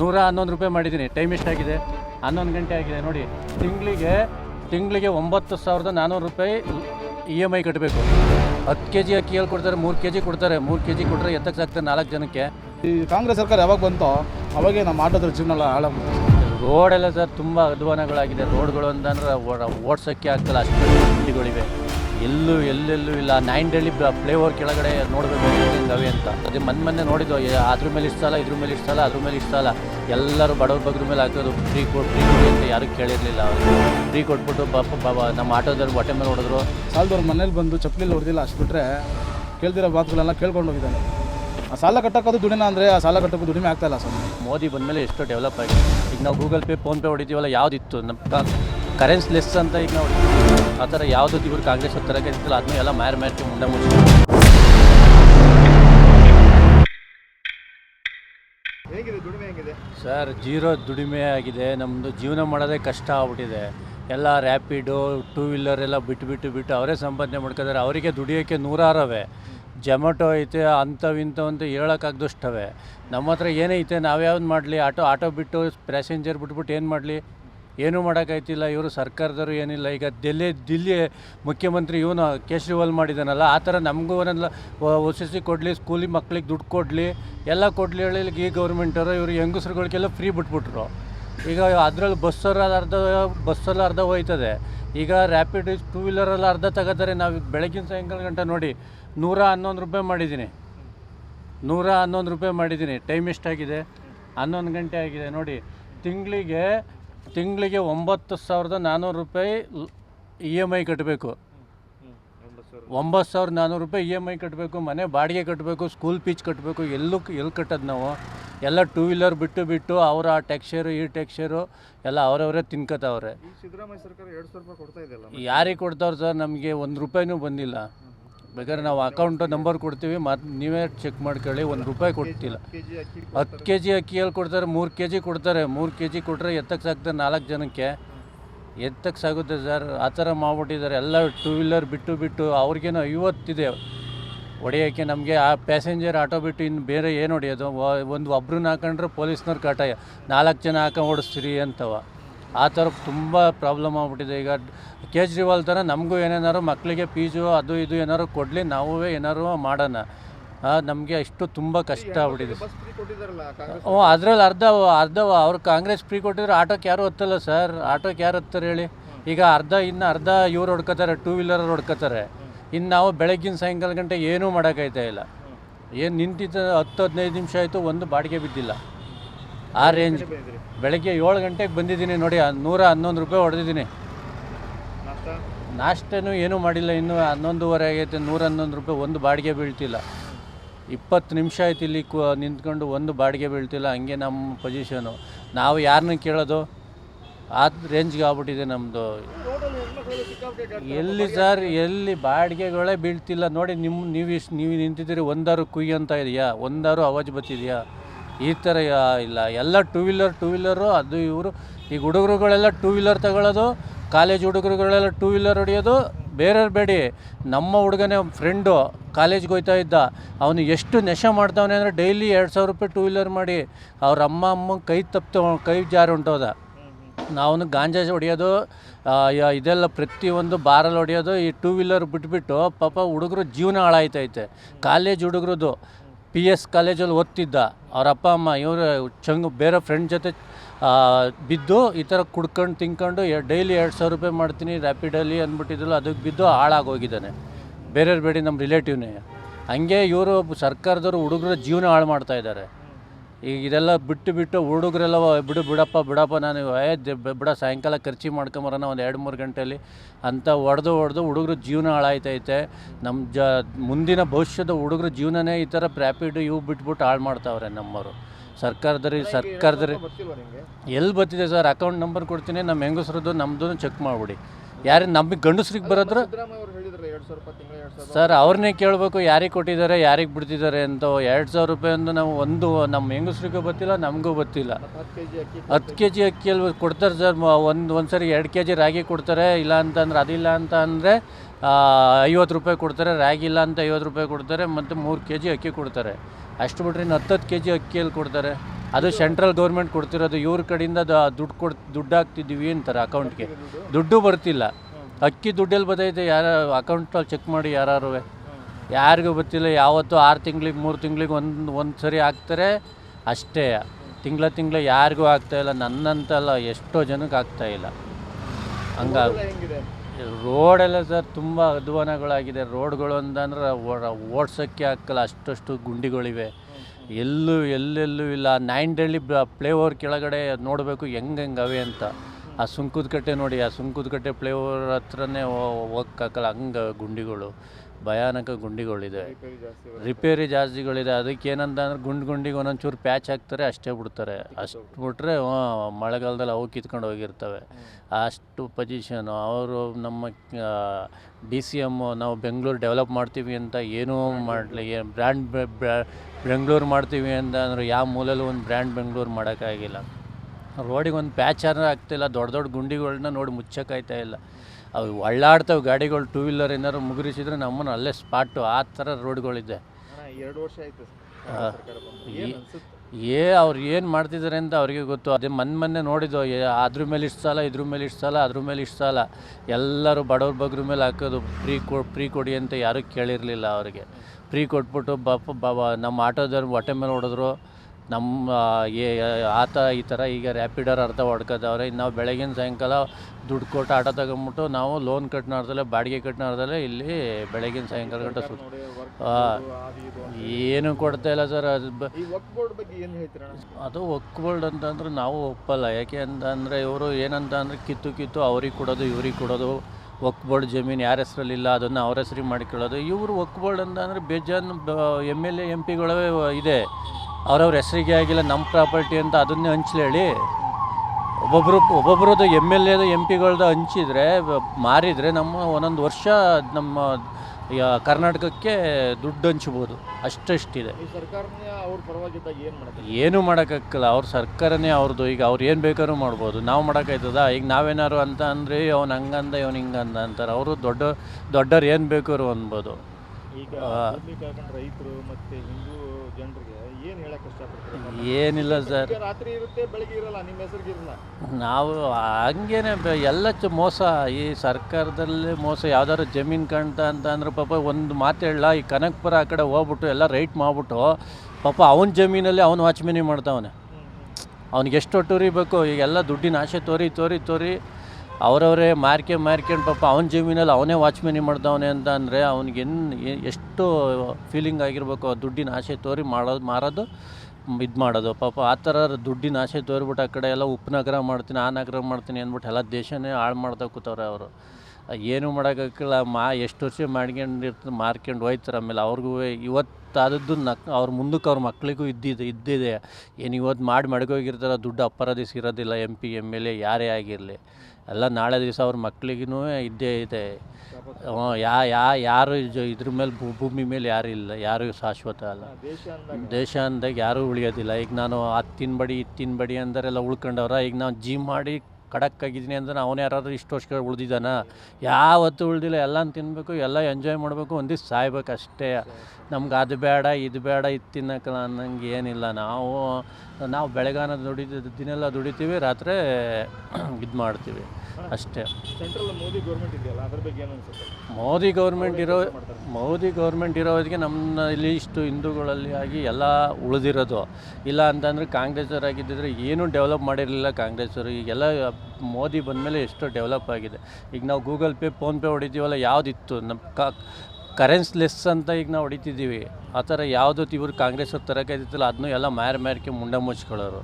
ನೂರ ಹನ್ನೊಂದು ರೂಪಾಯಿ ಮಾಡಿದ್ದೀನಿ. ಟೈಮ್ ಎಷ್ಟಾಗಿದೆ? ಹನ್ನೊಂದು ಗಂಟೆ ಆಗಿದೆ. ನೋಡಿ ತಿಂಗಳಿಗೆ ತಿಂಗಳಿಗೆ ಒಂಬತ್ತು ಸಾವಿರದ ನಾನ್ನೂರು ರೂಪಾಯಿ ಇ ಎಂ ಐ ಕಟ್ಟಬೇಕು ಹತ್ತು ಕೆ ಜಿ ಅಕ್ಕಿಯಲ್ಲಿ ಕೊಡ್ತಾರೆ? ಮೂರು ಕೆ ಜಿ ಕೊಡ್ತಾರೆ. ಮೂರು ಕೆ ಜಿ ಕೊಟ್ಟರೆ ಎತ್ತಕ್ಕೆ ಸಾಕ್ತಾರೆ ನಾಲ್ಕು ಜನಕ್ಕೆ. ಈ ಕಾಂಗ್ರೆಸ್ ಸರ್ಕಾರ ಯಾವಾಗ ಬಂತೋ ಅವಾಗೇ ನಮ್ಮ ಆಟೋದ್ರ ಜೀವನ ಎಲ್ಲ ಹಾಳಾಗ್ಬಿಡ್ತು ರೋಡೆಲ್ಲ ಸರ್ ತುಂಬ ಅಧ್ವಾನಗಳಾಗಿದೆ. ರೋಡ್ಗಳು ಅಂತಂದ್ರೆ ಓಡ್ಸೋಕ್ಕೆ ಆಗ್ತಲ್ಲ. ಅಷ್ಟು ಗುಂಡಿಗಳಿವೆ ಎಲ್ಲೂ ಎಲ್ಲೆಲ್ಲೂ ಇಲ್ಲ. ನೈನ್ ಡೇಲಿ ಪ್ಲೇ ಓವರ್ ಕೆಳಗಡೆ ನೋಡಬೇಕು ಇದ್ದಾವೆ ಅಂತ. ಅದೇ ಮೊನ್ನೆ ಮೊನ್ನೆ ನೋಡಿದ್ದು ಅದ್ರ ಮೇಲೆ ಇಷ್ಟ ಇದ್ರ ಮೇಲೆ ಇಷ್ಟ ಅದ್ರ ಮೇಲೆ ಇಷ್ಟ ಎಲ್ಲರೂ ಬಡವ್ರ ಬಗ್ರ ಮೇಲೆ ಹಾಕೋದು ಫ್ರೀ ಕೊಡು ಫ್ರೀ ಕೊಡಿ ಅಂತ ಯಾರೂ ಕೇಳಿರಲಿಲ್ಲ ಫ್ರೀ ಕೊಟ್ಬಿಟ್ಟು ಬಾಪ ಬಾಬಾ ನಮ್ಮ ಆಟೋದವ್ರು ಹೊಟ್ಟೆ ಮೇಲೆ ಹೊಡೆದ್ರು. ಸಾಲದವ್ರ ಮನೇಲಿ ಬಂದು ಚಪ್ಪಲಿ ಹೊಡೆದಿಲ್ಲ ಅಷ್ಟು ಬಿಟ್ಟರೆ ಕೇಳ್ದಿರೋ ಮಾತುಗಳೆಲ್ಲ ಕೇಳ್ಕೊಂಡು ಹೋಗಿದ್ದಾನೆ. ಆ ಸಾಲ ಕಟ್ಟೋಕ್ಕೋದು ದುಡಿನ ಅಂದರೆ ಆ ಸಾಲ ಕಟ್ಟೋಕ್ಕೂ ದುಡಿಮೆ ಆಗ್ತಾಯಿಲ್ಲ ಸರ್. ಮೋದಿ ಬಂದಮೇಲೆ ಎಷ್ಟು ಡೆವಲಪ್ ಆಗಿದೆ. ಈಗ ನಾವು ಗೂಗಲ್ ಪೇ ಫೋನ್ಪೇ ಹೊಡಿತೀವಲ್ಲ ಯಾವುದಿತ್ತು? ನಮ್ಮ ಕರೆನ್ಸ್ ಲೆಸ್ ಅಂತ ಈಗ ನಾವು ಆ ಥರ ಯಾವುದು ಇವ್ರು ಕಾಂಗ್ರೆಸ್ ಹತ್ತಿರಕ್ಕೆ ಇರ್ತಿಲ್ಲ ಅದನ್ನ ಎಲ್ಲ ಮಾರ್ ಮ್ಯಾಚ್ ಮುಂದೆ ಮುಚ್ಚಿ ಸರ್ ಜೀರೋ ದುಡಿಮೆ ಆಗಿದೆ. ನಮ್ಮದು ಜೀವನ ಮಾಡೋದೇ ಕಷ್ಟ ಆಗ್ಬಿಟ್ಟಿದೆ. ಎಲ್ಲ ರ್ಯಾಪಿಡು ಟೂ ವೀಲರ್ ಎಲ್ಲ ಬಿಟ್ಟು ಬಿಟ್ಟು ಬಿಟ್ಟು ಅವರೇ ಸಂಪಾದನೆ ಮಾಡ್ಕೋದಾರೆ. ಅವರಿಗೆ ದುಡಿಯೋಕ್ಕೆ ನೂರಾರವೆ. ಜೊಮ್ಯಾಟೊ ಐತೆ ಅಂಥವು ಇಂಥವು ಅಂತ ಹೇಳೋಕ್ಕಾಗ್ದಷ್ಟವೆ ನಮ್ಮ ಹತ್ರ ಏನೈತೆ ನಾವ್ಯಾವ್ದು ಮಾಡಲಿ? ಆಟೋ ಆಟೋ ಬಿಟ್ಟು ಪ್ಯಾಸೆಂಜರ್ ಬಿಟ್ಬಿಟ್ಟು ಏನು ಮಾಡಲಿ? ಏನೂ ಮಾಡೋಕ್ಕಾಯ್ತಿಲ್ಲ, ಇವರು ಸರ್ಕಾರದವರು ಏನಿಲ್ಲ. ಈಗ ದಿಲ್ಲಿ ದಿಲ್ಲಿ ಮುಖ್ಯಮಂತ್ರಿ ಇವನು ಕೇಜ್ರಿವಾಲ್ ಮಾಡಿದಾನಲ್ಲ, ಆ ಥರ ನಮಗೂ ಒಂದೊಂದು ಸಿ ಕೊಡಲಿ ಸ್ಕೂಲಿಗೆ ಮಕ್ಳಿಗೆ ದುಡ್ಡು ಕೊಡಲಿ, ಎಲ್ಲ ಕೊಡಲಿ ಹೇಳಿ ಈ ಗೌರ್ಮೆಂಟವರು, ಇವರು ಹೆಂಗಸ್ರುಗಳಿಗೆಲ್ಲ ಫ್ರೀ ಬಿಟ್ಬಿಟ್ರು. ಈಗ ಅದರಲ್ಲಿ ಬಸ್ಸಲ್ಲಿ ಅರ್ಧ ಬಸ್ಸಲ್ಲಿ ಅರ್ಧ ಹೋಯ್ತದೆ. ಈಗ ರ್ಯಾಪಿಡ್ ಟೂ ವೀಲರಲ್ಲಿ ಅರ್ಧ ತಗೋತಾರೆ ನಾವು ಬೆಳಗಿನ ಸಾಯಂಕಾಲ ಗಂಟೆ ನೋಡಿ, ನೂರ ಹನ್ನೊಂದು ರೂಪಾಯಿ ಮಾಡಿದ್ದೀನಿ. ನೂರ ಹನ್ನೊಂದು ರೂಪಾಯಿ ಮಾಡಿದ್ದೀನಿ. ಟೈಮ್ ಎಷ್ಟಾಗಿದೆ? ಹನ್ನೊಂದು ಗಂಟೆ ಆಗಿದೆ ನೋಡಿ. ತಿಂಗಳಿಗೆ ತಿಂಗಳಿಗೆ ಒಂಬತ್ತು ಸಾವಿರದ ನಾನ್ನೂರು ರೂಪಾಯಿ ಇ ಎಂ ಐ ಕಟ್ಟಬೇಕು. ಒಂಬತ್ತು ಸಾವಿರದ ನಾನ್ನೂರು ರೂಪಾಯಿ ಇ ಎಂ ಐ ಕಟ್ಟಬೇಕು ಮನೆ ಬಾಡಿಗೆ ಕಟ್ಟಬೇಕು ಸ್ಕೂಲ್ ಫೀಸ್ ಕಟ್ಟಬೇಕು ಎಲ್ಲೂ ಎಲ್ಲಿ ಕಟ್ಟೋದು ನಾವು? ಎಲ್ಲ ಟೂ ವೀಲರ್ ಬಿಟ್ಟು ಬಿಟ್ಟು ಅವರ ಆ ಟೆಕ್ಸ್ಚರು ಈ ಟೆಕ್ಸ್ಚರು ಎಲ್ಲ ಅವರವರೇ ತಿನ್ಕೋತಾವ್ರೆ. ಸಿದ್ದರಾಮಯ್ಯ ಸರ್ಕಾರ ಎರಡು ಸಾವಿರ ರೂಪಾಯಿ ಕೊಡ್ತಾ ಇದೆಯಲ್ಲ ಯಾರಿಗೆ ಕೊಡ್ತಾವ್ರೆ ಸರ್? ನಮಗೆ ಒಂದು ರೂಪಾಯಿನೂ ಬಂದಿಲ್ಲ. ಬೇಕಾದ್ರೆ ನಾವು ಅಕೌಂಟ್ ನಂಬರ್ ಕೊಡ್ತೀವಿ ಮತ್ತು ನೀವೇ ಚೆಕ್ ಮಾಡ್ಕೊಳ್ಳಿ, ಒಂದು ರೂಪಾಯಿ ಕೊಡ್ತಿಲ್ಲ ಹತ್ತು ಕೆ ಜಿ ಅಕ್ಕಿಯಲ್ಲಿ ಕೊಡ್ತಾರೆ? ಮೂರು ಕೆ ಜಿ ಕೊಡ್ತಾರೆ. ಮೂರು ಕೆ ಜಿ ಕೊಟ್ಟರೆ ಎತ್ತಕ್ಕೆ ಸಾಕ್ತಾರೆ ನಾಲ್ಕು ಜನಕ್ಕೆ. ಎತ್ತಕ್ಕೆ ಸಾಗುತ್ತೆ ಸರ್. ಆ ಥರ ಮಾಡ್ಬಿಟ್ಟಿದ್ದಾರೆ. ಎಲ್ಲ ಟೂ ವೀಲರ್ ಬಿಟ್ಟು ಬಿಟ್ಟು ಅವ್ರಿಗೇನೋ ಐವತ್ತಿದೆ. ಹೊಡೆಯೋಕ್ಕೆ ನಮಗೆ ಆ ಪ್ಯಾಸೆಂಜರ್ ಆಟೋ ಬಿಟ್ಟು ಇನ್ನು ಬೇರೆ ಏನು ಹೊಡೆಯೋದು? ಒಂದು ಒಬ್ರನ್ನ ಹಾಕೊಂಡ್ರೆ ಪೊಲೀಸ್ನವ್ರು ಕಾಟಾಯ ನಾಲ್ಕು ಜನ ಹಾಕೊಂಡು ಓಡಿಸ್ತೀರಿ ಅಂತವ. ಆ ಥರ ತುಂಬ ಪ್ರಾಬ್ಲಮ್ ಆಗ್ಬಿಟ್ಟಿದೆ. ಈಗ ಕೇಜ್ರಿವಾಲ್ ಥರ ನಮಗೂ ಏನೇನಾರು ಮಕ್ಕಳಿಗೆ ಫೀಸು ಅದು ಇದು ಏನಾರು ಕೊಡಲಿ ನಾವು ಏನಾರು ಮಾಡೋಣ. ನಮಗೆ ಅಷ್ಟು ತುಂಬ ಕಷ್ಟ ಆಗ್ಬಿಟ್ಟಿದೆ. ಓ, ಅದ್ರಲ್ಲಿ ಅರ್ಧ ಅರ್ಧ ಅವ್ರು ಕಾಂಗ್ರೆಸ್ ಫ್ರೀ ಕೊಟ್ಟಿದ್ರು ಆಟೋಕ್ಕೆ ಯಾರು ಹತ್ತಲ್ಲ ಸರ್? ಆಟೋಕ್ಕೆ ಯಾರು ಹತ್ತಾರೆ ಹೇಳಿ? ಈಗ ಅರ್ಧ, ಇನ್ನು ಅರ್ಧ ಇವ್ರು ಹೊಡ್ಕೋತಾರೆ ಟೂ ವೀಲರ್ ಹೊಡ್ಕೋತಾರೆ. ಇನ್ನು ನಾವು ಬೆಳಗ್ಗಿನ ಸಾಯಂಕಾಲ ಗಂಟೆ ಏನೂ ಮಾಡೋಕ್ಕಾಯ್ತಾ ಇಲ್ಲ. ಏನು ನಿಂತಿದ್ದ ಹತ್ತು, ಹದಿನೈದು ನಿಮಿಷ ಆಯಿತು, ಒಂದು ಬಾಡಿಗೆ ಬಿದ್ದಿಲ್ಲ. ಆ ರೇಂಜ್ ಬೆಳಗ್ಗೆ ಏಳು ಗಂಟೆಗೆ ಬಂದಿದ್ದೀನಿ ನೋಡಿ ನೂರ ಹನ್ನೊಂದು ರೂಪಾಯಿ ಹೊಡೆದಿದ್ದೀನಿ. ನಾಷ್ಟೇನು ಏನೂ ಮಾಡಿಲ್ಲ ಇನ್ನೂ ಹನ್ನೊಂದುವರೆ ಆಗೈತೆ ನೂರ ಹನ್ನೊಂದು ರೂಪಾಯಿ ಒಂದು ಬಾಡಿಗೆ ಬೀಳ್ತಿಲ್ಲ. ಇಪ್ಪತ್ತು ನಿಮಿಷ ಆಯ್ತು ಇಲ್ಲಿ ಕು ನಿಂತ್ಕೊಂಡು ಒಂದು ಬಾಡಿಗೆ ಬೀಳ್ತಿಲ್ಲ ಹಂಗೆ ನಮ್ಮ ಪೊಸಿಷನು ನಾವು ಯಾರನ್ನ ಕೇಳೋದು? ಆ ರೇಂಜ್ಗೆ ಆಗ್ಬಿಟ್ಟಿದೆ ನಮ್ಮದು ಎಲ್ಲಿ ಸರ್ ಎಲ್ಲಿ ಬಾಡಿಗೆಗಳೇ ಬೀಳ್ತಿಲ್ಲ. ನೋಡಿ ನಿಮ್ಮ ನೀವು ಇಷ್ಟು ನೀವು ನಿಂತಿದ್ದೀರಿ ಒಂದಾರು ಕುಯ್ಯಂತ ಇದೆಯಾ? ಒಂದಾರು ಅವಾಜ್ ಬತ್ತಿದೆಯಾ ಈ ಥರ ಇಲ್ಲ, ಎಲ್ಲ ಟೂ ವೀಲರ್ ಟೂ ವೀಲರು ಅದು ಇವರು ಈಗ ಹುಡುಗರುಗಳೆಲ್ಲ ಟೂ ವೀಲರ್ ತಗೊಳ್ಳೋದು ಕಾಲೇಜ್ ಹುಡುಗರುಗಳೆಲ್ಲ ಟೂ ವೀಲರ್ ಹೊಡೆಯೋದು, ಬೇರೆಯವ್ರು ಬೇಡಿ. ನಮ್ಮ ಹುಡುಗನೇ ಫ್ರೆಂಡು ಕಾಲೇಜ್ಗೆ ಹೋಗ್ತಾ ಇದ್ದ, ಅವನು ಎಷ್ಟು ನೆಶೆ ಮಾಡ್ತಾವನೆ ಅಂದರೆ ಡೈಲಿ ಎರಡು ಸಾವಿರ ರೂಪಾಯಿ ಟೂ ವೀಲರ್ ಮಾಡಿ, ಅವ್ರ ಅಮ್ಮ ಅಮ್ಮ ಕೈ ತಪ್ಪು ಕೈ ಜಾರಿ ಹೊಂಟೋದ. ನಾವು ಗಾಂಜಾ ಹೊಡೆಯೋದು ಇದೆಲ್ಲ ಪ್ರತಿಯೊಂದು ಬಾರಲ್ಲಿ ಹೊಡೆಯೋದು, ಈ ಟೂ ವೀಲರ್ ಬಿಟ್ಬಿಟ್ಟು, ಪಾಪ ಹುಡುಗರು ಜೀವನ ಹಾಳಾಯ್ತೈತೆ. ಕಾಲೇಜ್ ಹುಡುಗರದು ಪಿ ಎಸ್ ಕಾಲೇಜಲ್ಲಿ ಓದ್ತಿದ್ದ. ಅವ್ರ ಅಪ್ಪ, ಅಮ್ಮ, ಇವರು ಚಂಗು ಬೇರೆ ಫ್ರೆಂಡ್ ಜೊತೆ ಬಿದ್ದು ಈ ಥರ ಕುಡ್ಕೊಂಡು ತಿನ್ಕೊಂಡು ಡೈಲಿ ಎರಡು ಸಾವಿರ ರೂಪಾಯಿ ಮಾಡ್ತೀನಿ ರ್ಯಾಪಿಡಲ್ಲಿ ಅಂದ್ಬಿಟ್ಟಿದ್ರು ಅದಕ್ಕೆ ಬಿದ್ದು ಹಾಳಾಗೋಗಿದ್ದಾನೆ. ಬೇರೆಯವ್ರು ಬೇಡಿ ನಮ್ಮ ರಿಲೇಟಿವ್ನೇ ಹಂಗೆ ಇವರು ಸರ್ಕಾರದವರು ಹುಡುಗರ ಜೀವನ ಹಾಳು ಮಾಡ್ತಾ ಇದ್ದಾರೆ. ಈಗ ಇದೆಲ್ಲ ಬಿಟ್ಟು ಬಿಟ್ಟು ಹುಡುಗರೆಲ್ಲ ಬಿಡು ಬಿಡಪ್ಪ ಬಿಡಪ್ಪ ನಾನು ಏ ಬಿಡ ಸಾಯಂಕಾಲ ಖರ್ಚು ಮಾಡ್ಕೊಂಬರೋಣ ಒಂದು ಎರಡು ಮೂರು ಗಂಟೆಯಲ್ಲಿ ಅಂತ ಹೊಡೆದು ಹೊಡೆದು ಹುಡುಗರು ಜೀವನ ಹಾಳಾಯ್ತೈತೆ. ನಮ್ಮ ಜ ಮುಂದಿನ ಭವಿಷ್ಯದ ಹುಡುಗರು ಜೀವನನೇ ಈ ಥರ ರ್ಯಾಪಿಡ್ ಇವು ಬಿಟ್ಬಿಟ್ಟು ಹಾಳು ಮಾಡ್ತಾವ್ರೆ ನಮ್ಮವರು. ಸರ್ಕಾರದ್ರಿ ಸರ್ಕಾರದ್ರಿ. ಎಲ್ಲಿ ಬರ್ತಿದೆ ಸರ್? ಅಕೌಂಟ್ ನಂಬರ್ ಕೊಡ್ತೀನಿ ನಮ್ಮ ಹೆಂಗಸ್ರದ್ದು ನಮ್ಮದು ಚೆಕ್ ಮಾಡಿಬಿಡಿ. ಯಾರು ನಮಗೆ ಗಂಡಸ್ರಿಗೆ ಬರೋದ್ರ? ಸರ್, ಅವ್ರನ್ನೇ ಕೇಳಬೇಕು, ಯಾರಿಗೆ ಕೊಟ್ಟಿದ್ದಾರೆ, ಯಾರಿಗೆ ಬಿಡ್ತಿದ್ದಾರೆ ಅಂತ ಎರಡು ಸಾವಿರ ರೂಪಾಯಿ ಒಂದು ನಾವು ಒಂದು ನಮ್ಮ ಹೆಂಗಸ್ರಿಗೂ ಗೊತ್ತಿಲ್ಲ, ನಮಗೂ ಗೊತ್ತಿಲ್ಲ. ಹತ್ತು ಕೆ ಜಿ ಅಕ್ಕಿಯಲ್ಲಿ ಕೊಡ್ತಾರೆ ಸರ್ ಒಂದು ಒಂದು ಸರಿ ಎರಡು ಕೆ ಜಿ ರಾಗಿ ಕೊಡ್ತಾರೆ, ಇಲ್ಲ ಅಂತಂದ್ರೆ ಅದಿಲ್ಲ ಅಂತ ಅಂದರೆ ಐವತ್ತು ರೂಪಾಯಿ ಕೊಡ್ತಾರೆ, ರಾಗಿ ಇಲ್ಲ ಅಂತ ಐವತ್ತು ರೂಪಾಯಿ ಕೊಡ್ತಾರೆ, ಮತ್ತು ಮೂರು ಕೆ ಜಿ ಅಕ್ಕಿ ಕೊಡ್ತಾರೆ. ಅಷ್ಟು ಬಿಟ್ರೆ ಇನ್ನು ಹತ್ತತ್ತು ಕೆ ಜಿ ಅಕ್ಕಿಯಲ್ಲಿ ಕೊಡ್ತಾರೆ? ಅದು ಸೆಂಟ್ರಲ್ ಗೌರ್ಮೆಂಟ್ ಕೊಡ್ತಿರೋದು, ಇವ್ರ ಕಡೆಯಿಂದ ದುಡ್ಡು ಕೊಡ್, ದುಡ್ಡು ಹಾಕ್ತಿದ್ದೀವಿ ಅಂತಾರೆ ಅಕೌಂಟ್ಗೆ. ದುಡ್ಡು ಬರ್ತಿಲ್ಲ. ಅಕ್ಕಿ ದುಡ್ಡೆಲ್ಲಿ ಬದೈತೆ ಯಾರ ಅಕೌಂಟಲ್ಲಿ ಚೆಕ್ ಮಾಡಿ ಯಾರು ಯಾರಿಗೂ ಗೊತ್ತಿಲ್ಲ ಯಾವತ್ತು ಆರು ತಿಂಗ್ಳಿಗೆ ಮೂರು ತಿಂಗ್ಳಿಗೆ ಒಂದು ಒಂದು ಸರಿ ಹಾಕ್ತಾರೆ. ಅಷ್ಟೇ ತಿಂಗಳ ತಿಂಗಳ ಯಾರಿಗೂ ಆಗ್ತಾಯಿಲ್ಲ ನನ್ನಂತಲ್ಲ ಎಷ್ಟೋ ಜನಕ್ಕೆ ಆಗ್ತಾಯಿಲ್ಲ ಹಂಗಾಗಿ ರೋಡೆಲ್ಲ ಸರ್ ತುಂಬ ಅಧ್ವಾನಗಳಾಗಿದೆ. ರೋಡ್ಗಳು ಅಂತಂದ್ರೆ ಓಡ್ಸೋಕ್ಕೆ ಹಾಕಲ್ಲ ಅಷ್ಟಷ್ಟು ಗುಂಡಿಗಳಿವೆ. ಎಲ್ಲೂ ಎಲ್ಲೆಲ್ಲೂ ಇಲ್ಲ. ನೈನ್ ಡೇಲಿ ಪ್ಲೇ ಓವರ್ ಕೆಳಗಡೆ ನೋಡಬೇಕು ಹೆಂಗೆ ಹೆಂಗೆ ಅವೆ ಅಂತ. ಆ ಸುಂಕದ ಕಟ್ಟೆ ನೋಡಿ, ಆ ಸುಂಕದ ಕಟ್ಟೆ ಫ್ಲೈಓವರ್ ಓವರ್ ಹತ್ರನೇ ಹೋಗಕ್ಕಾಗಲ್ಲ ಹಂಗೆ ಗುಂಡಿಗಳು, ಭಯಾನಕ ಗುಂಡಿಗಳಿದೆ. ರಿಪೇರಿ ಜಾಸ್ತಿ ರಿಪೇರಿ ಜಾಸ್ತಿಗಳಿದೆ. ಅದಕ್ಕೆ ಏನಂತ ಅಂದ್ರೆ ಗುಂಡು ಗುಂಡಿಗೆ ಒಂದೊಂದು ಚೂರು ಪ್ಯಾಚ್ ಹಾಕ್ತಾರೆ, ಅಷ್ಟೇ ಬಿಡ್ತಾರೆ. ಅಷ್ಟು ಬಿಟ್ರೆ ಮಳೆಗಾಲದಲ್ಲಿ ಅವು ಕಿತ್ಕೊಂಡು ಹೋಗಿರ್ತವೆ. ಅಷ್ಟು ಪೊಸಿಷನು ಅವರು ನಮ್ಮ ಡಿ ಸಿ ಎಮ್ಮು ನಾವು ಬೆಂಗಳೂರು ಡೆವಲಪ್ ಮಾಡ್ತೀವಿ ಅಂತ ಏನೂ ಮಾಡಲಿ ಬ್ರ್ಯಾಂಡ್ ಬೆಂಗಳೂರು ಮಾಡ್ತೀವಿ ಅಂತ ಅಂದ್ರೆ ಯಾವ ಮೂಲಲ್ಲೂ ಒಂದು ಬ್ರ್ಯಾಂಡ್ ಬೆಂಗಳೂರು ಮಾಡೋಕ್ಕಾಗಿಲ್ಲ. ರೋಡಿಗೆ ಒಂದು ಪ್ಯಾಚರ್ ಆಗ್ತಿಲ್ಲ ದೊಡ್ಡ ದೊಡ್ಡ ಗುಂಡಿಗಳನ್ನ ನೋಡಿ ಮುಚ್ಚಕ್ಕಾಯ್ತಾ ಇಲ್ಲ. ಅವು ಒಳ್ಳಾಡ್ತಾವೆ ಗಾಡಿಗಳು ಟೂ ವೀಲರ್ ಏನಾದ್ರು ಮುಗುರಿಸಿದ್ರೆ ನಮ್ಮನ್ನು ಅಲ್ಲೇ ಸ್ಪಾಟು ಆ ಥರ ರೋಡ್ಗಳಿದೆ ಎರಡು ವರ್ಷ ಆಯಿತು ಏ ಅವ್ರು ಏನು ಮಾಡ್ತಿದ್ದಾರೆ ಅಂತ ಅವ್ರಿಗೆ ಗೊತ್ತು. ಅದೇ ಮೊನ್ನೆ ಮೊನ್ನೆ ನೋಡಿದ್ದು ಅದ್ರ ಮೇಲೆ ಇಷ್ಟು ಸಾಲ ಇದ್ರ ಮೇಲೆ ಇಷ್ಟು ಸಾಲ ಅದ್ರ ಮೇಲೆ ಇಷ್ಟು ಸಾಲ. ಎಲ್ಲರೂ ಬಡವ್ರ ಬಗ್ರ ಮೇಲೆ ಹಾಕೋದು ಫ್ರೀ ಕೊ ಫ್ರೀ ಕೊಡಿ ಅಂತ ಯಾರೂ ಕೇಳಿರಲಿಲ್ಲ ಅವರಿಗೆ. ಫ್ರೀ ಕೊಟ್ಬಿಟ್ಟು ಬಪ್ಪ ಬಾಬಾ ನಮ್ಮ ಆಟೋದವ್ರು ಹೊಟ್ಟೆ ಮೇಲೆ ಹೊಡೆದ್ರು. ನಮ್ಮ ಏ ಆತ ಈ ಥರ ಈಗ ರ್ಯಾಪಿಡರ್ ಅರ್ಧ ಹೊಡ್ಕೋದವ್ರೆ. ಇನ್ನು ನಾವು ಬೆಳಗಿನ ಸಾಯಂಕಾಲ ದುಡ್ಡು ಕೊಟ್ಟು ಆಟೋ ತಗೊಂಬಿಟ್ಟು ನಾವು ಲೋನ್ ಕಟ್ ಮಾಡ್ದಲೆ ಬಾಡಿಗೆ ಕಟ್ ಮಾಡ್ದಲೆ ಇಲ್ಲಿ ಬೆಳಗಿನ ಸಾಯಂಕಾಲ ಗಂಟೆ ಸುತ್ತ. ಏನು ಕೊಡ್ತಾ ಇಲ್ಲ ಸರ್. ಅದು ಬೋರ್ಡ್ ಅದು ಒಕ್ಬೋಲ್ಡ್ ಅಂತಂದ್ರೆ ನಾವು ಒಪ್ಪಲ್ಲ. ಯಾಕೆ ಅಂತಂದರೆ ಇವರು ಏನಂತ ಅಂದರೆ ಕಿತ್ತು ಕಿತ್ತು ಅವ್ರಿಗೆ ಕೊಡೋದು ಇವ್ರಿಗೆ ಕೊಡೋದು. ಒಕ್ಬೋಲ್ಡ್ ಜಮೀನು ಯಾರ ಹೆಸರಲ್ಲಿಲ್ಲ ಅದನ್ನು ಅವ್ರ ಹೆಸ್ರಿಗೆ ಮಾಡ್ಕೊಳ್ಳೋದು. ಇವರು ಒಕ್ಬೋಲ್ಡ್ ಅಂತ ಅಂದರೆ ಬೇಜಾನ್ ಎಂ ಎಲ್ ಎ ಎಂ ಪಿಗಳೇ ಇದೆ. ಅವ್ರವ್ರ ಹೆಸರಿಗೆ ಆಗಿಲ್ಲ ನಮ್ಮ ಪ್ರಾಪರ್ಟಿ ಅಂತ ಅದನ್ನೇ ಹಂಚ್ಲಿ ಹೇಳಿ. ಒಬ್ಬೊಬ್ಬರು ಒಬ್ಬೊಬ್ರದ್ದು ಎಂ ಎಲ್ ಎದು ಎಂ ಪಿಗಳ್ದು ಹಂಚಿದ್ರೆ ಮಾರಿದರೆ ನಮ್ಮ ಒಂದೊಂದು ವರ್ಷ ನಮ್ಮ ಕರ್ನಾಟಕಕ್ಕೆ ದುಡ್ಡು ಹಂಚ್ಬೋದು. ಅಷ್ಟಷ್ಟಿದೆ ಏನು ಮಾಡೋಕ್ಕಾಗಲ್ಲ ಅವ್ರ ಸರ್ಕಾರನೇ ಅವ್ರದ್ದು. ಈಗ ಅವ್ರು ಏನು ಬೇಕಾದ್ರೂ ಮಾಡ್ಬೋದು. ನಾವು ಮಾಡೋಕ್ಕಾಯ್ತದ ಈಗ ನಾವೇನಾರು ಅಂತ ಅಂದರೆ ಅವ್ನು ಹಂಗಂದ ಇವ್ನು ಹಿಂಗಂದ ಅಂತಾರೆ. ಅವರು ದೊಡ್ಡ ದೊಡ್ಡವ್ರು ಏನು ಬೇಕಾದ್ರು ಅನ್ಬೋದು. ಈಗ ರೈತರು ಮತ್ತು ಹಿಂದೂ ಜನರಿಗೆ ಏನು ಹೇಳಕ್ ಇಷ್ಟಪಡ್ತಾರೆ ಏನಿಲ್ಲ ಸರ್. ರಾತ್ರಿ ಇರುತ್ತೆ ಬೆಳಗ್ಗೆ ಇರಲ್ಲ ನಿಮ್ಮ ಹೆಸರಿಗೆ ಇರಲ್ಲ. ನಾವು ಹಂಗೇನೆ ಬೆ- ಎಲ್ಲ ಚ ಮೋಸ. ಈ ಸರ್ಕಾರದಲ್ಲಿ ಮೋಸ. ಯಾವ್ದಾದ್ರು ಜಮೀನು ಕಾಣ್ತಾ ಅಂತ ಅಂದ್ರೆ ಪಾಪ ಒಂದು ಮಾತು ಹೇಳಲ್ಲ. ಈ ಕನಕಪುರ ಆ ಕಡೆ ಹೋಗ್ಬಿಟ್ಟು ಎಲ್ಲ ರೈಟ್ ಮಾಡ್ಬಿಟ್ಟು ಪಾಪ ಅವನ ಜಮೀನಲ್ಲಿ ಅವನು ವಾಚ್ಮೆನಿ ಮಾಡ್ತಾವನೆ. ಅವ್ನಿಗೆ ಎಷ್ಟು ಟೂರಿಬೇಕು ಈಗೆಲ್ಲ ದುಡ್ಡಿನ ಆಸೆ ತೋರಿ ತೋರಿ ತೋರಿ. ಅವರವರೇ ಮಾರ್ಕೆ ಮಾರ್ಕೊಂಡು ಪಾಪ ಅವನ ಜಮೀನಲ್ಲಿ ಅವನೇ ವಾಚ್ಮೆನಿ ಮಾಡ್ತಾವನೆ ಅಂತ ಅಂದರೆ ಅವ್ನಿಗೆ ಎಷ್ಟು ಫೀಲಿಂಗ್ ಆಗಿರ್ಬೇಕು ಆ ದುಡ್ಡಿನ ಆಸೆ ತೋರಿ ಮಾಡೋದು ಮಾರೋದು, ಇದು ಮಾಡೋದು. ಪಾಪ ಆ ಥರ ದುಡ್ಡಿನ ಆಸೆ ತೋರಿಬಿಟ್ಟು ಆ ಕಡೆ ಎಲ್ಲ ಉಪನಗರ ಮಾಡ್ತೀನಿ, ಆ ನಗರ ಮಾಡ್ತೀನಿ ಅಂದ್ಬಿಟ್ಟು ಎಲ್ಲ ದೇಶನೇ ಹಾಳು ಮಾಡ್ತಾ ಕೂತವ್ರೆ ಅವರು. ಏನು ಮಾಡೋಕ್ಕಾಗಲ್ಲ ಮಾ ಎಷ್ಟು ವರ್ಷ ಮಾಡ್ಕೊಂಡಿರ್ತದೆ ಮಾರ್ಕೊಂಡು ಹೋಯ್ತಾರೆ ಆಮೇಲೆ ಅವ್ರಿಗೂ ಇವತ್ತಾದದ್ದು ನಕ್, ಅವ್ರ ಮುಂದಕ್ಕೆ ಅವ್ರ ಮಕ್ಕಳಿಗೂ ಇದ್ದಿದೆ ಇದ್ದಿದೆ. ಏನು ಇವತ್ತು ಮಾಡಿ ಮಡ್ಗೋಗಿರ್ತಾರೆ ದುಡ್ಡು ಅಪ್ಪರ ದಿವಸ ಇರೋದಿಲ್ಲ M P M L A, ಯಾರೇ ಆಗಿರಲಿ. ಎಲ್ಲ ನಾಳೆ ದಿವಸ ಅವ್ರ ಮಕ್ಕಳಿಗೂ ಇದ್ದೇ ಇದೆ. ಯಾ ಯಾ, ಯಾರು ಇದ್ರ ಮೇಲೆ ಭೂಮಿ ಮೇಲೆ ಯಾರು ಇಲ್ಲ, ಯಾರು ಶಾಶ್ವತ ಅಲ್ಲ. ದೇಶ ಅಂದಾಗ ಯಾರೂ ಉಳಿಯೋದಿಲ್ಲ. ಈಗ ನಾನು ಅದು ಬಡಿ ಇತ್ತಿನ ಬಡಿ ಅಂದರೆಲ್ಲ ಉಳ್ಕೊಂಡವ್ರ. ಈಗ ನಾವು ಜಿಮ್ ಮಾಡಿ ಖಡಕ್ ಆಗಿದ್ದೀನಿ ಅಂದ್ರೆ ಅವನು ಯಾರಾದರೂ ಇಷ್ಟು ವರ್ಷಗಳು ಉಳ್ದಿದ್ದಾನ? ಯಾವತ್ತು ಉಳ್ದಿಲ್ಲ. ಎಲ್ಲ ತಿನ್ನಬೇಕು ಎಲ್ಲ ಎಂಜಾಯ್ ಮಾಡಬೇಕು ಒಂದಿವ್ಸ ಸಾಯ್ಬೇಕು ಅಷ್ಟೇ. ನಮ್ಗೆ ಅದು ಬೇಡ, ಇದು ಬೇಡ, ಇದು ತಿನ್ನಕ್ಕಲ್ಲ ಅನ್ನಂಗೆ ಏನಿಲ್ಲ. ನಾವು ನಾವು ಬೆಳಗಾನ ದುಡಿದ ದಿನೆಲ್ಲ ದುಡಿತೀವಿ, ರಾತ್ರಿ ಇದು ಮಾಡ್ತೀವಿ. ಅಷ್ಟೇ. ಸೆಂಟ್ರಲ್ ಮೋದಿ ಗೌರ್ಮೆಂಟ್ ಇದೆಯಲ್ಲ ಅದ್ರ ಬಗ್ಗೆ ಏನು ಅನ್ಸುತ್ತೆ? ಮೋದಿ ಗೌರ್ಮೆಂಟ್ ಇರೋ ಮೋದಿ ಗೌರ್ಮೆಂಟ್ ಇರೋದಕ್ಕೆ ನಮ್ಮ ಇಲ್ಲಿ ಇಷ್ಟು ಹಿಂದೂಗಳಲ್ಲಿ ಆಗಿ ಎಲ್ಲ ಉಳಿದಿರೋದು. ಇಲ್ಲ ಅಂತಂದರೆ ಕಾಂಗ್ರೆಸ್ಸವ್ರು ಆಗಿದ್ದಿದ್ರೆ ಏನೂ ಡೆವಲಪ್ ಮಾಡಿರಲಿಲ್ಲ ಕಾಂಗ್ರೆಸ್ಸವರು ಈಗೆಲ್ಲ ಮೋದಿ ಬಂದಮೇಲೆ ಎಷ್ಟೋ ಡೆವಲಪ್ ಆಗಿದೆ. ಈಗ ನಾವು ಗೂಗಲ್ ಪೇ ಫೋನ್ಪೇ ಹೊಡಿತೀವಲ್ಲ ಯಾವುದಿತ್ತು? ನಮ್ಮ ಕ ಕರೆನ್ಸ್ ಲೆಸ್ ಅಂತ ಈಗ ನಾವು ಹೊಡಿತಿದ್ದೀವಿ. ಆ ಥರ ಯಾವುದು ಇವರು ಕಾಂಗ್ರೆಸ್ ಅವ್ರು ತರಕಾಯ್ತಿತ್ತಲ್ಲ ಅದನ್ನೂ ಎಲ್ಲ ಮಾರಿ ಮಾರಿಕೆ ಮುಂಡ ಮುಚ್ಕೊಳ್ಳೋರು.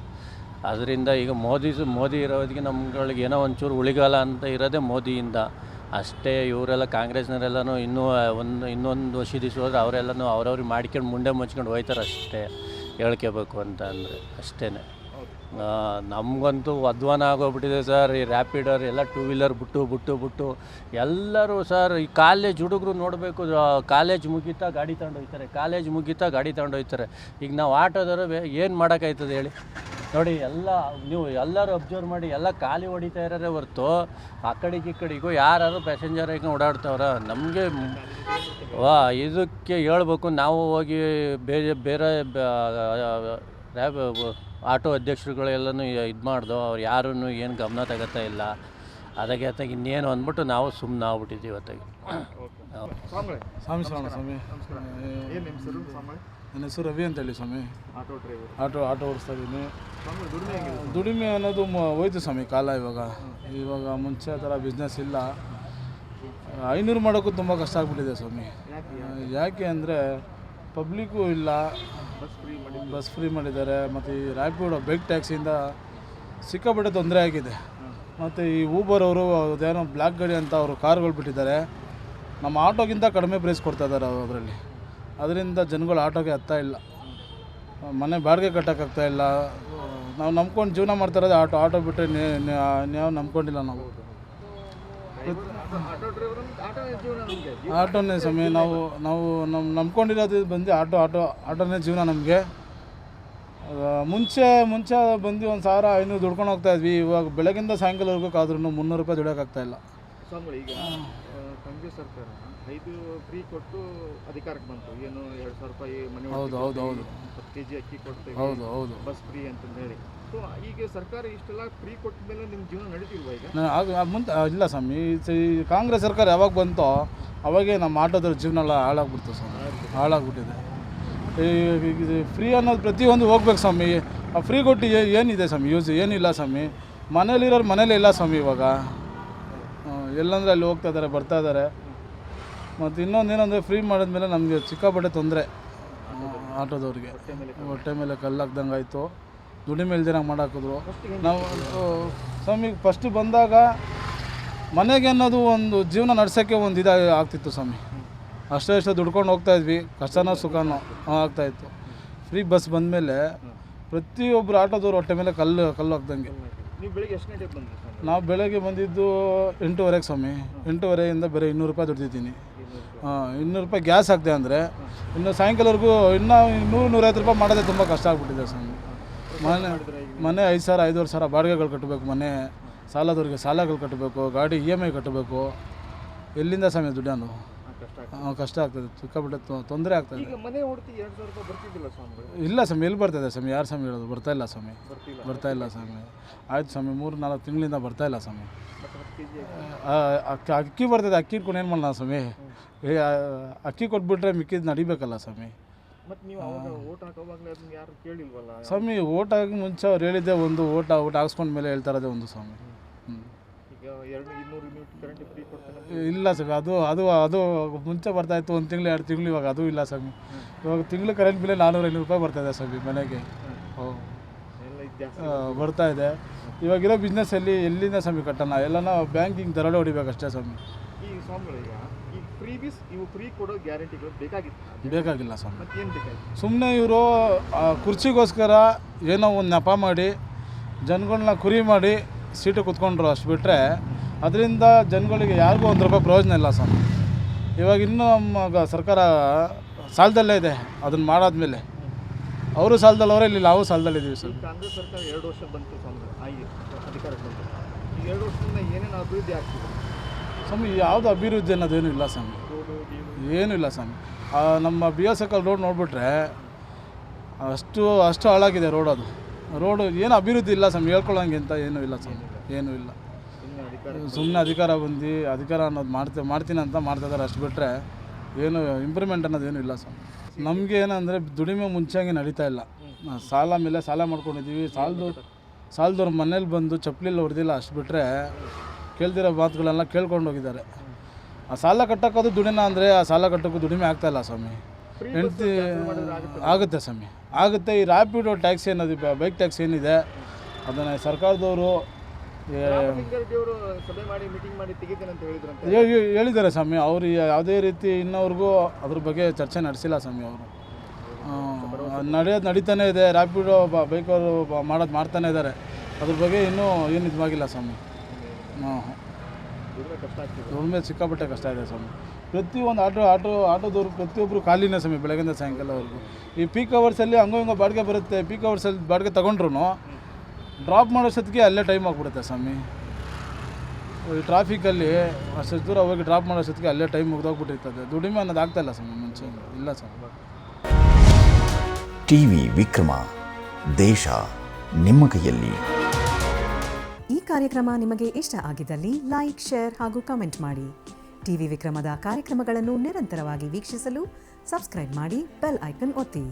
ಅದರಿಂದ ಈಗ ಮೋದಿ ಮೋದಿ ಇರೋದಕ್ಕೆ ನಮ್ಗಳಿಗೆ ಏನೋ ಒಂಚೂರು ಉಳಿಗಾಲ ಅಂತ ಇರೋದೇ ಮೋದಿಯಿಂದ. ಅಷ್ಟೇ ಇವರೆಲ್ಲ ಕಾಂಗ್ರೆಸ್ನವರೆಲ್ಲನೂ ಇನ್ನೂ, ಒಂದು, ಇನ್ನೊಂದು ವರ್ಷ ದಿವಸ ಹೋದ್ರೆ ಅವರೆಲ್ಲನೂ ಅವ್ರವ್ರಿಗೆ ಮಾಡ್ಕೊಂಡು ಮುಂಡೆ ಮುಚ್ಕೊಂಡು ಹೋಯ್ತಾರೆ ಅಷ್ಟೇ. ಹೇಳ್ಕೋಬೇಕು ಅಂತ ಅಂದರೆ ಅಷ್ಟೇ ನಮಗಂತೂ ಅಧ್ವಾನ ಆಗೋಗ್ಬಿಟ್ಟಿದೆ ಸರ್. ಈ ರ್ಯಾಪಿಡರ್ ಎಲ್ಲ ಟೂ ವೀಲರ್ ಬಿಟ್ಟು ಬಿಟ್ಟು ಬಿಟ್ಟು ಎಲ್ಲರೂ ಸರ್, ಈ ಕಾಲೇಜ್ ಹುಡುಗರು ನೋಡಬೇಕು. ಕಾಲೇಜ್ ಮುಗೀತಾ ಗಾಡಿ ತಗೊಂಡೋಗ್ತಾರೆ ಕಾಲೇಜ್ ಮುಗೀತಾ ಗಾಡಿ ತಗೊಂಡೋಗ್ತಾರೆ ಈಗ ನಾವು ಆಟೋದವರು ಏನು ಮಾಡೋಕ್ಕಾಯ್ತದೆ ಹೇಳಿ. ನೋಡಿ ಎಲ್ಲ ನೀವು ಎಲ್ಲರೂ ಅಬ್ಸರ್ವ್ ಮಾಡಿ ಎಲ್ಲ ಖಾಲಿ ಹೊಡಿತಾ ಇರೋರೇ ಹೊರ್ತು ಆ ಕಡೆಗೆ ಈ ಕಡೆಗೂ ಯಾರು ಪ್ಯಾಸೆಂಜರ್ ಆಗಿ ಓಡಾಡ್ತಾವ್ರ ನಮಗೆ ವಾ ಇದಕ್ಕೆ ಹೇಳ್ಬೇಕು ನಾವು ಹೋಗಿ ಬೇರೆ ಬೇರೆ ರ್ಯಾಬ್ ಆಟೋ ಅಧ್ಯಕ್ಷರುಗಳೆಲ್ಲನೂ ಇದು ಮಾಡ್ದು ಅವ್ರು ಯಾರೂ ಏನು ಗಮನ ತಗೋತಾ ಇಲ್ಲ. ಅದಕ್ಕೆ ಅತ್ತಾಗ ಇನ್ನೇನು ಅಂದ್ಬಿಟ್ಟು ನಾವು ಸುಮ್ಮನೆ ಆಗ್ಬಿಟ್ಟಿದ್ದೀವಿ ಇವತ್ತಾಗಿ ಸ್ವಾಮಿ ಸ್ವಾಮಿ ಸ್ವಾಮಿ? ನನ್ನ ಹೆಸರು ರವಿ ಅಂತೇಳಿ ಸ್ವಾಮಿ. Auto driver. ಆಟೋ ಆಟೋ ಓಡಿಸ್ತಾ ಇದ್ದೀನಿ ದುಡಿಮೆ ಅನ್ನೋದು ಮ- ಹೋಯ್ತು ಸ್ವಾಮಿ ಕಾಲ ಇವಾಗ. ಇವಾಗ ಮುಂಚೆ ಆ ಥರ ಬಿಸ್ನೆಸ್ ಇಲ್ಲ. ಐನೂರು ಮಾಡೋಕ್ಕೂ ತುಂಬ ಕಷ್ಟ ಆಗ್ಬಿಟ್ಟಿದೆ ಸ್ವಾಮಿ. ಯಾಕೆ? ಯಾಕೆ ಅಂದರೆ ಪಬ್ಲಿಕ್ಕು ಇಲ್ಲ. ಬಸ್ ಫ್ರೀ ಮಾಡಿ ಬಸ್ ಫ್ರೀ ಮಾಡಿದ್ದಾರೆ. ಮತ್ತು ಈ ರಾಯ್ಪುರ ಬೈಕ್ ಟ್ಯಾಕ್ಸಿಯಿಂದ ಸಿಕ್ಕಾಪಟ್ಟೆ ತೊಂದರೆ ಆಗಿದೆ. ಮತ್ತು ಈ ಊಬರ್ ಅವರು ಅದೇನೋ ಬ್ಲ್ಯಾಕ್ ಗಾಡಿ ಅಂತ ಅವರು ಕಾರ್ಗಳು ಬಿಟ್ಟಿದ್ದಾರೆ. ನಮ್ಮ ಆಟೋಗಿಂತ ಕಡಿಮೆ ಪ್ರೈಸ್ ಕೊಡ್ತಾ ಇದ್ದಾರೆ ಅದರಲ್ಲಿ. ಅದರಿಂದ ಜನಗಳು ಆಟೋಗೆ ಹತ್ತಾ ಇಲ್ಲ. ಮನೆ ಬಾಡಿಗೆ ಕಟ್ಟೋಕ್ಕಾಗ್ತಾ ಇಲ್ಲ. ನಾವು ನಂಬ್ಕೊಂಡು ಜೀವನ ಮಾಡ್ತಾ ಆಟೋ. ಆಟೋ ಬಿಟ್ಟರೆ ನಾವು ನಂಬ್ಕೊಂಡಿಲ್ಲ ನಾವು. ಆಟೋನೇ ಸ್ವಾಮಿ, ನಾವು ನಾವು ನಮ್ಮ ನಂಬ್ಕೊಂಡಿರೋದು ಬಂದು ಆಟೋ ಆಟೋ, ಆಟೋನೇ ಜೀವನ ನಮಗೆ. ಮುಂಚೆ ಮುಂಚೆ ಬಂದು ಒಂದು ಸಾವಿರ ಐನೂರು ದುಡ್ಕೊಂಡು ಹೋಗ್ತಾ ಇದ್ವಿ. ಇವಾಗ ಬೆಳಗಿಂದ ಸಾಯಂಕಾಲವರೆಗೂ ಕಾದ್ರೂ ಮುನ್ನೂರು ರೂಪಾಯಿ ದುಡಿಯೋಕ್ಕಾಗ್ತಾ ಇಲ್ಲ. ಐದು ಫ್ರೀ ಕೊಟ್ಟು ಅಧಿಕಾರಕ್ಕೆ ಬಂತು. ಏನು ಎರಡು ಸಾವಿರ ರೂಪಾಯಿ ಮನೆ ಹೌದು, ಹೌದು, ಹೌದು. ಇಪ್ಪತ್ತು ಕೆ ಜಿ ಅಕ್ಕಿ ಕೊಡ್ತೇವೆ. ಹೌದು ಹೌದು. ಬಸ್ ಫ್ರೀ ಅಂತಂದು ಹೇಳಿ. ಸೊ ಈಗ ಸರ್ಕಾರ ಇಷ್ಟೆಲ್ಲ ಫ್ರೀ ಕೊಟ್ಟ ಮೇಲೆ ನಿಮ್ಮ ಜೀವನ ನಡೀತಿಲ್ವಾ ಈಗ? ನಾ- ಆಗ ಮುಂದೆ ಇಲ್ಲ ಸ್ವಾಮಿ. ಈ ಕಾಂಗ್ರೆಸ್ ಸರ್ಕಾರ ಯಾವಾಗ ಬಂತೋ ಅವಾಗೇ ನಮ್ಮ ಆಟೋದವ್ರ ಜೀವನ ಎಲ್ಲ ಹಾಳಾಗ್ಬಿಡ್ತು ಸ್ವಾಮಿ. ಹಾಳಾಗ್ಬಿಟ್ಟಿದೆ. ಈ ಫ್ರೀ ಅನ್ನೋದು ಪ್ರತಿಯೊಂದು ಹೋಗ್ಬೇಕು ಸ್ವಾಮಿ. ಆ ಫ್ರೀ ಕೊಟ್ಟು ಏ- ಏನಿದೆ ಸ್ವಾಮಿ? ಯೂಸ್ ಏನಿಲ್ಲ ಸ್ವಾಮಿ. ಮನೇಲಿರೋರು ಮನೇಲಿ ಇಲ್ಲ ಸ್ವಾಮಿ ಇವಾಗ. ಹ್ಮ್, ಎಲ್ಲಂದ್ರೆ ಅಲ್ಲಿ ಹೋಗ್ತಾ ಇದ್ದಾರೆ ಬರ್ತಾ ಇದ್ದಾರೆ ಮತ್ತು ಇನ್ನೊಂದು ಏನಂದರೆ ಫ್ರೀ ಮಾಡಿದ್ಮೇಲೆ ನಮಗೆ ಸಿಕ್ಕಾಪಟ್ಟೆ ತೊಂದರೆ. ಆಟೋದವ್ರಿಗೆ. ಹೊಟ್ಟೆ ಮೇಲೆ ಕಲ್ಲು ಹಾಕ್ದಂಗೆ ಆಯಿತು ದುಡಿಮೆ ಜನ ಮಾಡಾಕಿದ್ರು. ನಾವು ಸ್ವಾಮಿ ಫಸ್ಟ್ ಬಂದಾಗ ಮನೆಗೆ ಅನ್ನೋದು ಒಂದು ಜೀವನ ನಡ್ಸೋಕ್ಕೆ ಒಂದು ಇದಾಗಿ ಆಗ್ತಿತ್ತು ಸ್ವಾಮಿ. ಅಷ್ಟೇ ಅಷ್ಟೇ ದುಡ್ಕೊಂಡು ಹೋಗ್ತಾ ಇದ್ವಿ. ಕಷ್ಟನೋ ಸುಖನೋ ಆಗ್ತಾಯಿತ್ತು. ಫ್ರೀ ಬಸ್ ಬಂದಮೇಲೆ ಪ್ರತಿಯೊಬ್ಬರು ಆಟೋದವ್ರು ಹೊಟ್ಟೆ ಮೇಲೆ ಕಲ್ಲು ಕಲ್ಲು ಹಾಕ್ದಂಗೆ ನೀವು ಬೆಳಿಗ್ಗೆ ಎಷ್ಟು ಗಂಟೆಗೆ ಬಂದ್ರಿ ನಾವು ಬೆಳಗ್ಗೆ ಬಂದಿದ್ದು ಎಂಟೂವರೆಗೆ ಸ್ವಾಮಿ. ಎಂಟೂವರೆಯಿಂದ ಬೇರೆ ಇನ್ನೂರು ರೂಪಾಯಿ ದುಡ್ದಿದ್ದೀನಿ. ಇನ್ನೂರು ರೂಪಾಯಿ ಗ್ಯಾಸ್ ಹಾಕ್ದೆ ಅಂದರೆ ಇನ್ನು ಸಾಯಂಕಾಲವರೆಗೂ ಇನ್ನೂ ನೂರು ನೂರೈವತ್ತು ರೂಪಾಯಿ ಮಾಡೋದೇ ತುಂಬ ಕಷ್ಟ ಆಗ್ಬಿಟ್ಟಿದೆ ಸರ್. ಮನೆ ಮನೆ ಐದು ಸಾವಿರ, ಐದುವರೆ ಸಾವಿರ ಬಾಡಿಗೆಗಳು ಕಟ್ಟಬೇಕು, ಮನೆ, ಸಾಲದವ್ರಿಗೆ ಸಾಲಗಳು ಕಟ್ಟಬೇಕು, ಗಾಡಿ ಇ ಎಂ ಐ ಕಟ್ಟಬೇಕು. ಎಲ್ಲಿಂದ ಸಮಯ ದುಡ್ಡು ಕಷ್ಟ ಆಗ್ತದೆ. ಹಾಂ ಕಷ್ಟ ಆಗ್ತದೆ. ಸಿಕ್ಕಾಪಟ್ಟೆ ತೊಂದರೆ ಆಗ್ತದೆ. ಈಗ ಮನೆ ಹೊಡ್ತಿ ಎರಡು ಸಾವಿರ ರೂಪಾಯಿ ಬರ್ತಿದ್ದಿಲ್ಲ ಸ್ವಾಮಿಗಳು ಇಲ್ಲ ಸ್ವಾಮಿ ಎಲ್ಲಿ ಬರ್ತದೆ ಸ್ವಾಮಿ? ಯಾರು ಸ್ವಾಮಿ ಹೇಳೋದು? ಬರ್ತಾ ಇಲ್ಲ ಸ್ವಾಮಿ. ಬರ್ತಿಲ್ಲ. ಬರ್ತಾ ಇಲ್ಲ ಸ್ವಾಮಿ. ಆಯ್ತು ಸ್ವಾಮಿ ಮೂರು ನಾಲ್ಕು ತಿಂಗಳಿಂದ ಬರ್ತಾ ಇಲ್ಲ ಸ್ವಾಮಿ. ಅಕ್ಕಿ ಅಕ್ಕಿ ಬರ್ತದೆ ಅಕ್ಕಿ ಇಟ್ಕೊಂಡು ಏನು ಮಾಡೋಣ ಸ್ವಾಮಿ? ಏ, ಅಕ್ಕಿ ಕೊಟ್ಬಿಟ್ರೆ ಮಿಕ್ಕಿದ್ದು ನಡಿಬೇಕಲ್ಲ ಸ್ವಾಮಿ. ಸ್ವಾಮಿ ಓಟ್ ಆಗಿ ಮುಂಚೆ ಅವ್ರು ಹೇಳಿದ್ದೆ ಒಂದು ಓಟ್ ಓಟ್ ಹಾಕ್ಸ್ಕೊಂಡ್ಮೇಲೆ ಹೇಳ್ತಾ ಇರೋದೇ ಒಂದು ಸ್ವಾಮಿ. ಇಲ್ಲ ಸ್ವಾಮಿ ಅದು ಅದು ಅದು ಮುಂಚೆ ಬರ್ತಾ ಇತ್ತು ಒಂದು ತಿಂಗಳು ಎರಡು ತಿಂಗಳು ಇವಾಗ ಅದು ಇಲ್ಲ ಸ್ವಾಮಿ. ಇವಾಗ ತಿಂಗಳು ಕರೆಂಟ್ ಬಿಲ್ ನಾನ್ನೂರು ಐನೂರು ರೂಪಾಯಿ ಬರ್ತಾ ಇದೆ ಸ್ವಾಮಿ ಮನೆಗೆ. ಓ ಎಲ್ಲ ಬರ್ತಾ ಇದೆ. ಇವಾಗಿರೋ ಬಿಸ್ನೆಸ್ಸಲ್ಲಿ ಎಲ್ಲಿಂದ ಸ್ವಾಮಿ ಕಟ್ಟೋಣ? ಎಲ್ಲನ ಬ್ಯಾಂಕಿಂಗ್ ದರೋಡೆ ಹೊಡಿಬೇಕಷ್ಟೇ ಸ್ವಾಮಿ. ಬೇಕಾಗಿಲ್ಲ ಸ್ವಾಮಿ. ಸುಮ್ಮನೆ ಇವರು ಕುರ್ಚಿಗೋಸ್ಕರ ಏನೋ ಒಂದು ನೆಪ ಮಾಡಿ ಜನಗಳನ್ನ ಕುರಿ ಮಾಡಿ ಸೀಟು ಕುತ್ಕೊಂಡ್ರು ಅಷ್ಟು ಬಿಟ್ಟರೆ ಅದರಿಂದ ಜನಗಳಿಗೆ ಯಾರಿಗೂ ಒಂದು ರೂಪಾಯಿ ಪ್ರಯೋಜನ ಇಲ್ಲ ಸರ್ ಇವಾಗ ಇನ್ನೂ ನಮ್ಮ ಸರ್ಕಾರ ಸಾಲದಲ್ಲೇ ಇದೆ ಅದನ್ನು ಮಾಡಾದ್ಮೇಲೆ. ಅವರು ಸಾಲದಲ್ಲವರೇ ಇಲ್ಲಿ ನಾವು ಸಾಲದಲ್ಲಿದ್ದೀವಿ ಸರ್ ಕಾಂಗ್ರೆಸ್ ಸರ್ಕಾರ ಎರಡು ವರ್ಷ ಬಂತು ಅಧಿಕಾರಕ್ಕೆ ಬಂತು. ಈ ಎರಡು ವರ್ಷದಿಂದ ಏನೇನು ಅಭಿವೃದ್ಧಿ ಆಗ್ತಿದೆ? ಸ್ವಾಮಿ ಯಾವುದು ಅಭಿವೃದ್ಧಿ ಅನ್ನೋದೇನು ಇಲ್ಲ ಸ್ವಾಮಿ. ಏನೂ ಇಲ್ಲ. ಸ್ವಾಮಿ. ನಮ್ಮ ಬಿ ಎಸ್ ಎಕಲ್ ರೋಡ್ ನೋಡಿಬಿಟ್ರೆ ಅಷ್ಟು ಅಷ್ಟು ಹಾಳಾಗಿದೆ ರೋಡ್ ಅದು. ರೋಡು ಏನು ಅಭಿವೃದ್ಧಿ ಇಲ್ಲ ಸ್ವಾಮಿ ಹೇಳ್ಕೊಳ್ಳೋಂಗೆ ಅಂತ ಏನೂ ಇಲ್ಲ ಸ್ವಾಮಿ ಏನೂ ಇಲ್ಲ. ಸುಮ್ಮನೆ ಅಧಿಕಾರ ಬಂದು ಅಧಿಕಾರ ಅನ್ನೋದು ಮಾಡ್ತ ಮಾಡ್ತೀನಿ ಅಂತ ಮಾಡ್ತಾ ಇದ್ದಾರೆ ಅಷ್ಟು ಬಿಟ್ಟರೆ ಏನು ಇಂಪ್ರೂವ್ಮೆಂಟ್ ಅನ್ನೋದು ಏನೂ ಇಲ್ಲ ಸರ್ ನಮಗೆ ಏನಂದರೆ ದುಡಿಮೆ ಮುಂಚೆಂಗೆ ನಡೀತಾ ಇಲ್ಲ. ಸಾಲ ಮೇಲೆ ಸಾಲ ಮಾಡ್ಕೊಂಡಿದ್ದೀವಿ. ಸಾಲದು ಸಾಲದವ್ರ ಮನೇಲಿ ಬಂದು ಚಪ್ಪಲಿಲ್ಲ ಹೊಡೆದಿಲ್ಲ ಅಷ್ಟು ಬಿಟ್ಟರೆ ಕೇಳ್ದಿರೋ ಮಾತುಗಳೆಲ್ಲ ಕೇಳ್ಕೊಂಡು ಹೋಗಿದ್ದಾರೆ. ಆ ಸಾಲ ಕಟ್ಟೋಕ್ಕದು ದುಡಿನ ಅಂದರೆ ಆ ಸಾಲ ಕಟ್ಟೋಕ್ಕೂ ದುಡಿಮೆ ಆಗ್ತಾಯಿಲ್ಲ ಇಲ್ಲ ಸ್ವಾಮಿ. ಹೆಂಡ್ತಿ ಆಗುತ್ತೆ. ಸ್ವಾಮಿ. ಆಗುತ್ತೆ ಈ ರ್ಯಾಪಿಡೋ ಟ್ಯಾಕ್ಸಿ ಅನ್ನೋದು ಬೈಕ್ ಟ್ಯಾಕ್ಸಿ ಏನಿದೆ ಅದನ್ನು ಸರ್ಕಾರದವರು ಹೇಳಿದ್ದಾರೆ ಸ್ವಾಮಿ. ಅವರು ಯಾವುದೇ ರೀತಿ ಇನ್ನವರೆಗೂ ಅದ್ರ ಬಗ್ಗೆ ಚರ್ಚೆ ನಡೆಸಿಲ್ಲ ಸ್ವಾಮಿ ಅವರು. ನಡೆಯೋದು ನಡೀತಾನೆ ಇದೆ. ರ್ಯಾಪಿಡೋ ಬೈಕವರು ಮಾಡೋದು ಮಾಡ್ತಾನೆ ಇದ್ದಾರೆ. ಅದ್ರ ಬಗ್ಗೆ ಇನ್ನೂ ಏನು ಇದಾಗಿಲ್ಲ ಸ್ವಾಮಿ. ಹಾಂ. ದುಡಿಮೆ ಸಿಕ್ಕಾಪಟ್ಟೆ ಕಷ್ಟ ಇದೆ ಸ್ವಾಮಿ. ಪ್ರತಿಯೊಂದು ಆಟೋ ಆಟೋ ಆಟೋದವ್ರು ಪ್ರತಿಯೊಬ್ಬರು ಖಾಲಿನೇ ಸ್ವಾಮಿ ಬೆಳಗಿಂದ ಸಾಯಂಕಾಲವರೆಗೂ ಈ ಪೀಕ್ ಅವರ್ಸಲ್ಲಿ ಹಂಗೋ ಹಿಂಗೋ ಬಾಡಿಗೆ ಬರುತ್ತೆ. ಪೀಕ್ ಅವರ್ಸಲ್ಲಿ ಬಾಡಿಗೆ ತಗೊಂಡ್ರು ಡ್ರಾಪ್ ಮಾಡೋಷ್ಟೊತ್ತಿಗೆ ಅಲ್ಲೇ ಟೈಮ್ ಆಗಿಬಿಡುತ್ತೆ ಸ್ವಾಮಿ. ಈ ಟ್ರಾಫಿಕಲ್ಲಿ ಅಷ್ಟು ದೂರ ಹೋಗಿ ಡ್ರಾಪ್ ಮಾಡೋಷ್ಟೊತ್ತಿಗೆ ಅಲ್ಲೇ ಟೈಮ್ ಮುಗ್ದೋಗ್ಬಿಟ್ಟಿರ್ತದೆ. ದುಡಿಮೆ ಅನ್ನೋದು ಆಗ್ತಾ ಇಲ್ಲ ಸ್ವಾಮಿ ಮುಂಚೆ ಇಲ್ಲ ಸ್ವಾಮಿ. ಟಿವಿ ವಿಕ್ರಮ ದೇಶ ನಿಮ್ಮ ಕೈಯಲ್ಲಿ. ಈ ಕಾರ್ಯಕ್ರಮ ನಿಮಗೆ ಇಷ್ಟ ಆಗಿದ್ದಲ್ಲಿ ಲೈಕ್ ಶೇರ್ ಹಾಗೂ ಕಮೆಂಟ್ ಮಾಡಿ. ಟಿವಿ ವಿಕ್ರಮದ ಕಾರ್ಯಕ್ರಮಗಳನ್ನು ನಿರಂತರವಾಗಿ ವೀಕ್ಷಿಸಲು ಸಬ್ಸ್ಕ್ರೈಬ್ ಮಾಡಿ ಬೆಲ್ ಐಕನ್ ಒತ್ತಿ.